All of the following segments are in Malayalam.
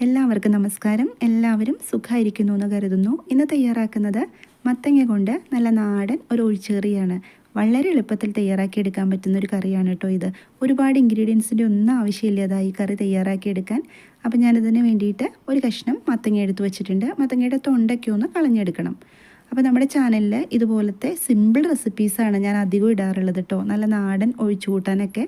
എല്ലാവർക്കും നമസ്കാരം. എല്ലാവരും സുഖമായിരിക്കുന്നു എന്ന് കരുതുന്നു. ഇന്ന് തയ്യാറാക്കുന്നത് മത്തങ്ങ കൊണ്ട് നല്ല നാടൻ ഒരു ഒഴിച്ചേറിയാണ് വളരെ എളുപ്പത്തിൽ തയ്യാറാക്കിയെടുക്കാൻ പറ്റുന്ന ഒരു കറിയാണ് കേട്ടോ ഇത്. ഒരുപാട് ഇൻഗ്രീഡിയൻസിന്റെ ഒന്നും ആവശ്യമില്ലാതായി ഈ കറി തയ്യാറാക്കിയെടുക്കാൻ അപ്പോൾ ഞാനിതിന് വേണ്ടിയിട്ട് ഒരു കഷ്ണം മത്തങ്ങ എടുത്ത് വെച്ചിട്ടുണ്ട്. മത്തങ്ങയുടെ തൊണ്ടയ്ക്ക് ഒന്ന് കളഞ്ഞെടുക്കണം. അപ്പോൾ നമ്മുടെ ചാനലിൽ ഇതുപോലത്തെ സിമ്പിൾ റെസിപ്പീസാണ് ഞാൻ അധികം ഇടാറുള്ളത് കേട്ടോ. നല്ല നാടൻ ഒഴിച്ചു കൂട്ടാനൊക്കെ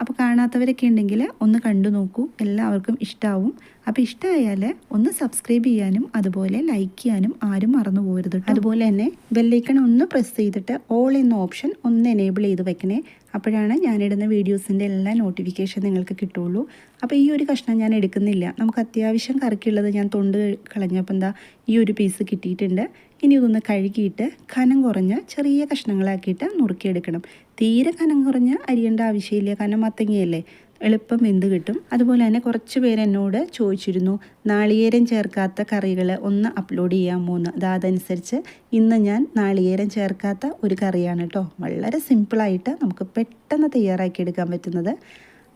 അപ്പോൾ കാണാത്തവരൊക്കെ ഉണ്ടെങ്കിൽ ഒന്ന് കണ്ടു നോക്കൂ. എല്ലാവർക്കും ഇഷ്ടാവും. അപ്പോൾ ഇഷ്ടമായാൽ ഒന്ന് സബ്സ്ക്രൈബ് ചെയ്യാനും അതുപോലെ ലൈക്ക് ചെയ്യാനും ആരും മറന്നു പോകരുത് അതുപോലെ തന്നെ ബെല്ലൈക്കൺ ഒന്ന് പ്രസ് ചെയ്തിട്ട് ഓൾ എന്ന ഓപ്ഷൻ ഒന്ന് എനേബിൾ ചെയ്ത് വെക്കണേ. അപ്പോഴാണ് ഞാനിടുന്ന വീഡിയോസിന്റെ എല്ലാ നോട്ടിഫിക്കേഷൻ നിങ്ങൾക്ക് കിട്ടുള്ളൂ. അപ്പോൾ ഈ ഒരു കഷ്ണം ഞാൻ എടുക്കുന്നില്ല. നമുക്ക് അത്യാവശ്യം കറക്കിയുള്ളത് ഞാൻ തൊണ്ട് കളഞ്ഞപ്പോൾ എന്താ ഈ ഒരു പീസ് കിട്ടിയിട്ടുണ്ട്. ഇനി ഇതൊന്ന് കഴുകിയിട്ട് കനം കുറഞ്ഞ ചെറിയ കഷ്ണങ്ങളാക്കിയിട്ട് നുറുക്കിയെടുക്കണം. തീരെ കനം കുറഞ്ഞ അരിയേണ്ട ആവശ്യമില്ല. കാരണം മത്തങ്ങയല്ലേ എളുപ്പം വെന്ത് കിട്ടും. അതുപോലെ തന്നെ കുറച്ച് പേര് എന്നോട് ചോദിച്ചിരുന്നു നാളികേരം ചേർക്കാത്ത കറികൾ ഒന്ന് അപ്ലോഡ് ചെയ്യാമോ എന്ന്? അതനുസരിച്ച് ഇന്ന് ഞാൻ നാളികേരം ചേർക്കാത്ത ഒരു കറിയാണ് കേട്ടോ. വളരെ സിമ്പിളായിട്ട് നമുക്ക് പെട്ടെന്ന് തയ്യാറാക്കിയെടുക്കാൻ പറ്റുന്നത്.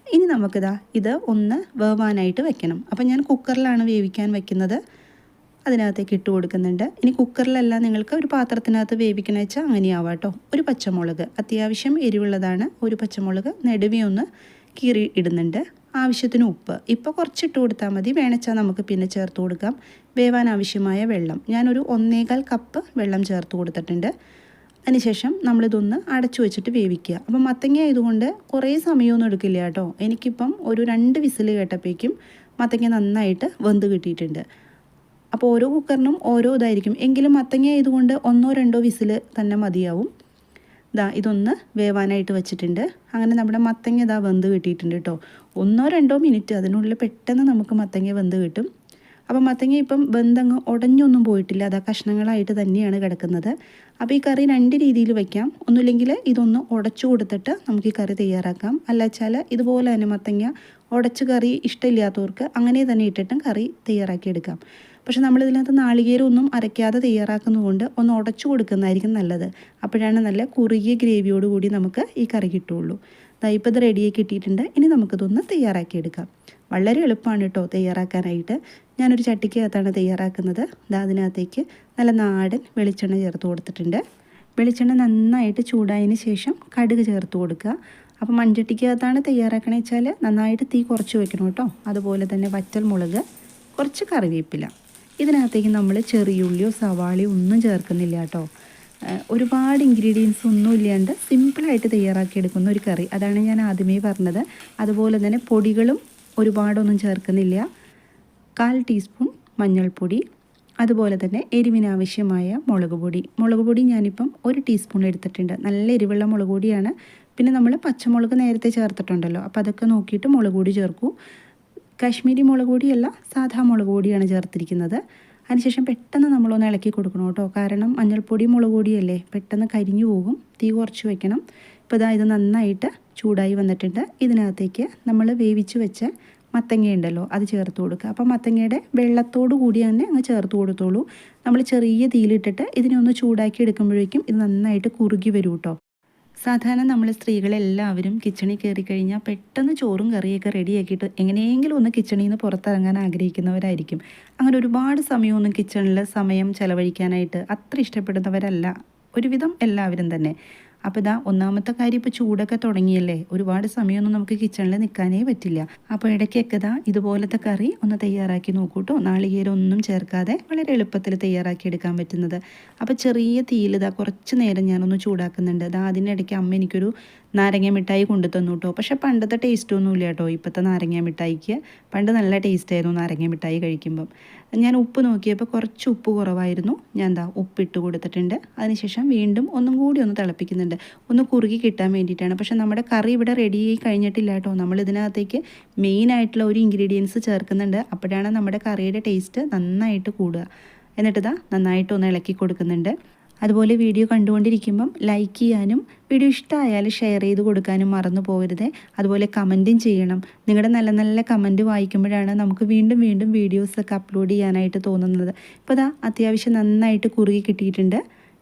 ഇനി നമുക്കിതാ ഇത് ഒന്ന് വേവാനായിട്ട് വെക്കണം. അപ്പം ഞാൻ കുക്കറിലാണ് വേവിക്കാൻ വെക്കുന്നത്. അതിനകത്തേക്ക് ഇട്ട് കൊടുക്കുന്നുണ്ട്. ഇനി കുക്കറിലല്ല നിങ്ങൾക്ക് ഒരു പാത്രത്തിനകത്ത് വേവിക്കണ വെച്ചാൽ അങ്ങനെയാവാം കേട്ടോ ഒരു പച്ചമുളക്. അത്യാവശ്യം എരിവുള്ളതാണ്. ഒരു പച്ചമുളക് നെടുവി ഒന്ന് കീറി ഇടുന്നുണ്ട്. ആവശ്യത്തിന് ഉപ്പ്. ഇപ്പോൾ കുറച്ചിട്ട് കൊടുത്താൽ മതി. വേണച്ചാൽ നമുക്ക് പിന്നെ ചേർത്ത് കൊടുക്കാം. വേവാൻ ആവശ്യമായ വെള്ളം. ഞാനൊരു ഒന്നേകാൽ കപ്പ് വെള്ളം ചേർത്ത് കൊടുത്തിട്ടുണ്ട്. അതിനുശേഷം നമ്മളിതൊന്ന് അടച്ചു വെച്ചിട്ട് വേവിക്കുക. അപ്പം മത്തങ്ങ ആയതുകൊണ്ട് കുറേ സമയമൊന്നും എടുക്കില്ല കേട്ടോ എനിക്കിപ്പം ഒരു രണ്ട് വിസിൽ കേട്ടപ്പോഴേക്കും മത്തങ്ങ നന്നായിട്ട് വെന്ത് കിട്ടിയിട്ടുണ്ട്. അപ്പോൾ ഓരോ കുക്കറിനും ഓരോ ഇതായിരിക്കും. എങ്കിലും മത്തങ്ങ ആയതുകൊണ്ട് ഒന്നോ രണ്ടോ വിസിൽ തന്നെ മതിയാവും. ഇതാ ഇതൊന്ന് വേവാനായിട്ട് വെച്ചിട്ടുണ്ട്. അങ്ങനെ നമ്മുടെ മത്തങ്ങ ഇതാ വെന്ത് കിട്ടിയിട്ടുണ്ട് കേട്ടോ ഒന്നോ രണ്ടോ മിനിറ്റ് അതിനുള്ളിൽ പെട്ടെന്ന് നമുക്ക് മത്തങ്ങ വെന്ത് കിട്ടും. അപ്പോൾ മത്തങ്ങ ഇപ്പം വെന്തങ്ങ് ഉടഞ്ഞൊന്നും പോയിട്ടില്ല. അതാ കഷ്ണങ്ങളായിട്ട് തന്നെയാണ് കിടക്കുന്നത്. അപ്പോൾ ഈ കറി രണ്ട് രീതിയിൽ വയ്ക്കാം ഒന്നുമില്ലെങ്കിൽ ഇതൊന്ന് ഉടച്ചു കൊടുത്തിട്ട് നമുക്ക് ഈ കറി തയ്യാറാക്കാം. അല്ല വെച്ചാൽ ഇതുപോലെ തന്നെ മത്തങ്ങ ഉടച്ച് കറി ഇഷ്ടമില്ലാത്തവർക്ക് അങ്ങനെ തന്നെ ഇട്ടിട്ടും കറി തയ്യാറാക്കി എടുക്കാം. പക്ഷെ നമ്മൾ നമ്മളിതിനകത്ത് നാളികേരമൊന്നും അരയ്ക്കാതെ തയ്യാറാക്കുന്നതുകൊണ്ട് ഒന്ന് ഉടച്ചു കൊടുക്കുന്നതായിരിക്കും നല്ലത്. അപ്പോഴാണ് നല്ല കുറുകിയ ഗ്രേവിയോട് കൂടി നമുക്ക് ഈ കറി കിട്ടുള്ളൂ ഇപ്പോൾ ഇത് റെഡിയായി കിട്ടിയിട്ടുണ്ട്. ഇനി നമുക്കിതൊന്ന് തയ്യാറാക്കിയെടുക്കാം വളരെ എളുപ്പമാണ് കേട്ടോ തയ്യാറാക്കാനായിട്ട്. ഞാനൊരു ചട്ടിക്കകത്താണ് തയ്യാറാക്കുന്നത്. ദാ അതിനകത്തേക്ക് നല്ല നാടൻ വെളിച്ചെണ്ണ ചേർത്ത് കൊടുത്തിട്ടുണ്ട്. വെളിച്ചെണ്ണ നന്നായിട്ട് ചൂടായതിന് ശേഷം കടുക് ചേർത്ത് കൊടുക്കുക. അപ്പോൾ മൺചട്ടിക്കകത്താണ് തയ്യാറാക്കണേ വെച്ചാൽ നന്നായിട്ട് തീ കുറച്ച് വെക്കണം കേട്ടോ. അതുപോലെ തന്നെ വറ്റൽ മുളക് കുറച്ച് കറിവേപ്പില. ഇതിനകത്തേക്ക് നമ്മൾ ചെറിയുള്ളിയോ സവാളയോ ഒന്നും ചേർക്കുന്നില്ല കേട്ടോ. ഒരുപാട് ഇൻഗ്രീഡിയൻസ് ഒന്നും ഇല്ലാണ്ട് സിമ്പിളായിട്ട് തയ്യാറാക്കിയെടുക്കുന്ന ഒരു കറി. അതാണ് ഞാൻ ആദ്യമേ പറഞ്ഞത്. അതുപോലെ തന്നെ പൊടികളും ഒരുപാടൊന്നും ചേർക്കുന്നില്ല. കാൽ ടീസ്പൂൺ മഞ്ഞൾപ്പൊടി അതുപോലെ തന്നെ എരിവിനാവശ്യമായ മുളക് പൊടി. മുളക് പൊടി ഞാനിപ്പം ഒരു ടീസ്പൂൺ എടുത്തിട്ടുണ്ട്. നല്ല എരിവുള്ള മുളക് പൊടിയാണ്. പിന്നെ നമ്മൾ പച്ചമുളക് നേരത്തെ ചേർത്തിട്ടുണ്ടല്ലോ. അപ്പോൾ അതൊക്കെ നോക്കിയിട്ട് മുളക് പൊടി ചേർക്കൂ. കാശ്മീരി മുളക് പൊടിയല്ല സാധാ മുളക് പൊടിയാണ് ചേർത്തിരിക്കുന്നത്. അതിനുശേഷം പെട്ടെന്ന് നമ്മളൊന്ന് ഇളക്കി കൊടുക്കണം കേട്ടോ. കാരണം മഞ്ഞൾപ്പൊടി മുളക് പൊടിയല്ലേ? പെട്ടെന്ന് കരിഞ്ഞു പോകും. തീ കുറച്ച് വെക്കണം. ഇപ്പോൾ ഇതാ ഇത് നന്നായിട്ട് ചൂടായി വന്നിട്ടുണ്ട്. ഇതിനകത്തേക്ക് നമ്മൾ വേവിച്ച് വെച്ച മത്തങ്ങ ഉണ്ടല്ലോ അത് ചേർത്ത് കൊടുക്കുക. അപ്പോൾ മത്തങ്ങയുടെ വെള്ളത്തോട് കൂടി തന്നെ അങ്ങ് ചേർത്ത് കൊടുത്തോളൂ. നമ്മൾ ചെറിയ തീയിലിട്ടിട്ട് ഇതിനെ ഒന്ന് ചൂടാക്കി എടുക്കുമ്പോഴേക്കും ഇത് നന്നായിട്ട് കുറുകി വരും കേട്ടോ സാധാരണ നമ്മൾ സ്ത്രീകളെല്ലാവരും കിച്ചണിൽ കയറി കഴിഞ്ഞാൽ പെട്ടെന്ന് ചോറും കറിയൊക്കെ റെഡിയാക്കിയിട്ട് എങ്ങനെയെങ്കിലും ഒന്ന് കിച്ചണിൽ നിന്ന് പുറത്തിറങ്ങാൻ ആഗ്രഹിക്കുന്നവരായിരിക്കും. അങ്ങനെ ഒരുപാട് സമയമൊന്നും കിച്ചണിൽ സമയം ചെലവഴിക്കാനായിട്ട് അത്ര ഇഷ്ടപ്പെടുന്നവരല്ല. ഒരുവിധം എല്ലാവരും തന്നെ. അപ്പോൾ ഇതാ ഒന്നാമത്തെ കാര്യം ഇപ്പോൾ ചൂടൊക്കെ തുടങ്ങിയല്ലേ? ഒരുപാട് സമയമൊന്നും നമുക്ക് കിച്ചണിൽ നിൽക്കാനേ പറ്റില്ല. അപ്പോൾ ഇടയ്ക്കൊക്കെ ഇതാ ഇതുപോലത്തെ കറി ഒന്ന് തയ്യാറാക്കി നോക്കൂട്ടോ. നാളികേരം ഒന്നും ചേർക്കാതെ വളരെ എളുപ്പത്തിൽ തയ്യാറാക്കി എടുക്കാൻ പറ്റുന്നത്. അപ്പോൾ ചെറിയ തീയിൽ ഇതാ കുറച്ച് നേരം ഞാനൊന്ന് ചൂടാക്കുന്നുണ്ട്. അതാ അതിനിടയ്ക്ക് അമ്മ എനിക്കൊരു നാരങ്ങ മിഠായി കൊണ്ടു തന്നു കേട്ടോ പക്ഷെ പണ്ടത്തെ ടേസ്റ്റ് ഒന്നും ഇല്ല കേട്ടോ. ഇപ്പോഴത്തെ നാരങ്ങ മിഠായിക്ക് പണ്ട് നല്ല ടേസ്റ്റ് ആയിരുന്നു നാരങ്ങ മിഠായി കഴിക്കുമ്പം. ഞാൻ ഉപ്പ് നോക്കിയപ്പോൾ കുറച്ച് ഉപ്പ് കുറവായിരുന്നു. ഞാൻ എന്താ ഉപ്പിട്ട് കൊടുത്തിട്ടുണ്ട്. അതിനുശേഷം വീണ്ടും ഒന്നും കൂടി ഒന്ന് തിളപ്പിക്കുന്നുണ്ട്. ഒന്ന് കുറുകി കിട്ടാൻ വേണ്ടിയിട്ടാണ്. പക്ഷെ നമ്മുടെ കറി ഇവിടെ റെഡി ആയി കഴിഞ്ഞിട്ടില്ല കേട്ടോ. നമ്മൾ ഇതിനകത്തേക്ക് മെയിൻ ആയിട്ടുള്ള ഒരു ഇൻഗ്രീഡിയൻസ് ചേർക്കുന്നുണ്ട്. അപ്പോഴാണ് നമ്മുടെ കറിയുടെ ടേസ്റ്റ് നന്നായിട്ട് കൂടുക. എന്നിട്ട് ഇതാ നന്നായിട്ട് ഒന്ന് ഇളക്കി കൊടുക്കുന്നുണ്ട്. അതുപോലെ വീഡിയോ കണ്ടുകൊണ്ടിരിക്കുമ്പം ലൈക്ക് ചെയ്യാനും വീഡിയോ ഇഷ്ടമായാൽ ഷെയർ ചെയ്ത് കൊടുക്കാനും മറന്നു പോകരുത്. അതുപോലെ കമന്റും ചെയ്യണം. നിങ്ങളുടെ നല്ല നല്ല കമന്റ് വായിക്കുമ്പോഴാണ് നമുക്ക് വീണ്ടും വീണ്ടും വീഡിയോസൊക്കെ അപ്ലോഡ് ചെയ്യാനായിട്ട് തോന്നുന്നത്. ഇപ്പോൾ അതാ അത്യാവശ്യം നന്നായിട്ട് കുറുകി കിട്ടിയിട്ടുണ്ട്.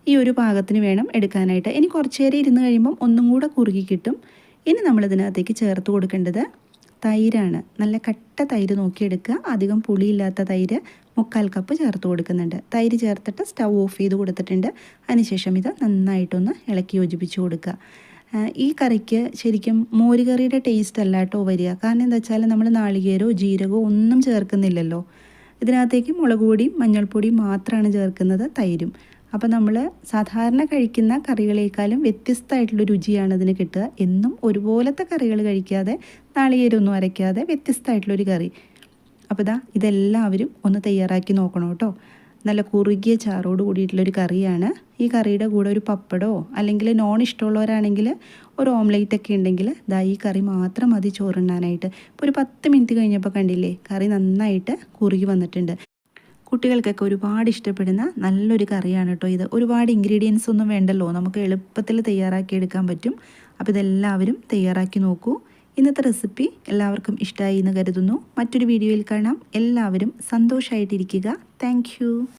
ഈ ഒരു പാകത്തിന് വേണം എടുക്കാനായിട്ട്. ഇനി കുറച്ച് നേരം ഇരുന്ന് കഴിയുമ്പം ഒന്നും കൂടെ കുറുകി കിട്ടും. ഇനി നമ്മൾ നമ്മളിതിനകത്തേക്ക് ചേർത്ത് കൊടുക്കേണ്ടത് തൈരാണ്. നല്ല കട്ട തൈര് നോക്കിയെടുക്കുക. അധികം പുളിയില്ലാത്ത തൈര്. മുക്കാൽ കപ്പ് ചേർത്ത് കൊടുക്കുന്നുണ്ട്. തൈര് ചേർത്തിട്ട് സ്റ്റൗ ഓഫ് ചെയ്ത് കൊടുത്തിട്ടുണ്ട്. അതിനുശേഷം ഇത് നന്നായിട്ടൊന്ന് ഇളക്കി യോജിപ്പിച്ച് കൊടുക്കുക. ഈ കറിക്ക് ശരിക്കും മോരുകറിയുടെ ടേസ്റ്റ് അല്ല കേട്ടോ വരിക. കാരണം എന്താ വെച്ചാൽ നമ്മൾ നാളികേരോ ജീരകമോ ഒന്നും ചേർക്കുന്നില്ലല്ലോ. ഇതിനകത്തേക്ക് മുളക് പൊടിയും മഞ്ഞൾപ്പൊടിയും മാത്രമാണ് ചേർക്കുന്നത് തൈരും. അപ്പോൾ നമ്മൾ സാധാരണ കഴിക്കുന്ന കറികളേക്കാളും വ്യത്യസ്തമായിട്ടുള്ള രുചിയാണ് ഇതിന് കിട്ടുക. എന്നും ഒരുപോലത്തെ കറികൾ കഴിക്കാതെ നാളികേരമൊന്നും അരയ്ക്കാതെ വ്യത്യസ്തമായിട്ടുള്ളൊരു കറി. അപ്പോൾ ഇതാ ഇതെല്ലാവരും ഒന്ന് തയ്യാറാക്കി നോക്കണം കേട്ടോ. നല്ല കുറുകിയ ചാറോട് കൂടിയിട്ടുള്ളൊരു കറിയാണ്. ഈ കറിയുടെ കൂടെ ഒരു പപ്പടോ അല്ലെങ്കിൽ നോൺ ഇഷ്ടമുള്ളവരാണെങ്കിൽ ഒരു ഓംലേറ്റ് ഒക്കെ ഉണ്ടെങ്കിൽ ദാ ഈ കറി മാത്രം മതി ചോറുണ്ണാനായിട്ട്. ഇപ്പോൾ ഒരു പത്ത് മിനിറ്റ് കഴിഞ്ഞപ്പോൾ കണ്ടില്ലേ കറി നന്നായിട്ട് കുറുകി വന്നിട്ടുണ്ട്. കുട്ടികൾക്കൊക്കെ ഒരുപാട് ഇഷ്ടപ്പെടുന്ന നല്ലൊരു കറിയാണ് കേട്ടോ ഇത്. ഒരുപാട് ഇൻഗ്രീഡിയൻസ് ഒന്നും വേണ്ടല്ലോ നമുക്ക് എളുപ്പത്തിൽ തയ്യാറാക്കി എടുക്കാൻ പറ്റും. അപ്പോൾ ഇതെല്ലാവരും തയ്യാറാക്കി നോക്കൂ. ഇന്നത്തെ റെസിപ്പി എല്ലാവർക്കും ഇഷ്ടമായി എന്ന് കരുതുന്നു. മറ്റൊരു വീഡിയോയിൽ കാണാം. എല്ലാവരും സന്തോഷമായിട്ടിരിക്കുക താങ്ക്